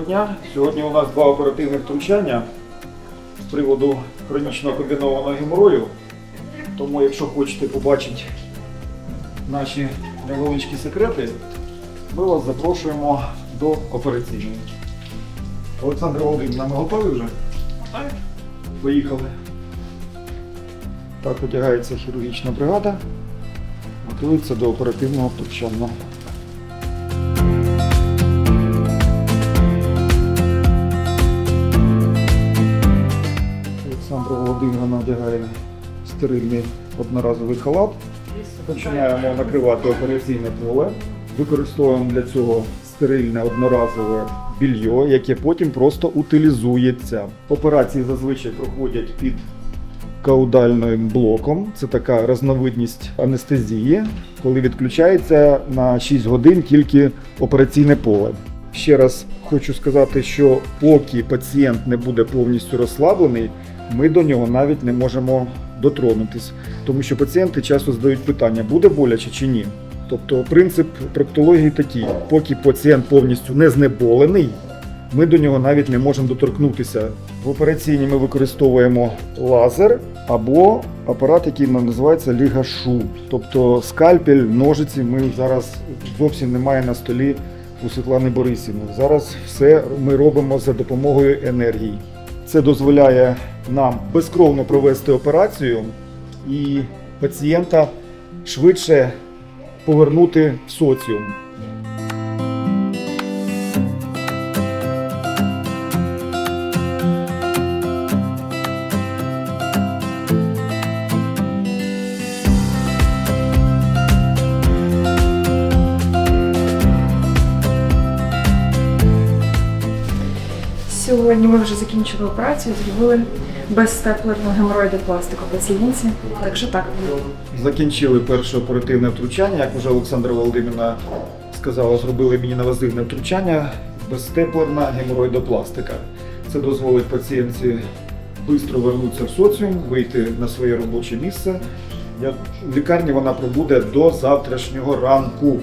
дня. Сьогодні у нас два оперативних втручання з приводу хронічного комбінованого геморою. Тому, якщо хочете побачити наші невеличкі секрети, ми вас запрошуємо до операційної. Олександр Володимирівна, ми готові вже? Так. Поїхали. Так одягається хірургічна бригада. Готується до оперативного втручання. Володимировна одягає стерильний одноразовий халат. Починаємо накривати операційне поле. Використовуємо для цього стерильне одноразове більйо, яке потім просто утилізується. Операції зазвичай проходять під каудальним блоком. Це така різновидність анестезії, коли відключається на 6 годин тільки операційне поле. Ще раз хочу сказати, що поки пацієнт не буде повністю розслаблений, ми до нього навіть не можемо дотронутись, тому що пацієнти часто задають питання, буде боляче чи ні. Тобто принцип проктології такий: поки пацієнт повністю не знеболений, ми до нього навіть не можемо доторкнутися. В операційній ми використовуємо лазер або апарат, який називається лігашу. Тобто скальпель, ножиці ми зараз зовсім немає на столі у Світлани Борисівни. Зараз все ми робимо за допомогою енергії. Це дозволяє нам безкровно провести операцію і пацієнта швидше повернути в соціум. Сьогодні ми вже закінчили операцію, зробили безстеплерну геморроїдопластику пацієнтці. Так що так. Закінчили перше оперативне втручання, як вже Олександра Володимирівна сказала, зробили міні-навазивне втручання безстеплерна геморроїдопластика. Це дозволить пацієнтці швидко вернутися в соціум, вийти на своє робоче місце. В лікарні вона пробуде до завтрашнього ранку.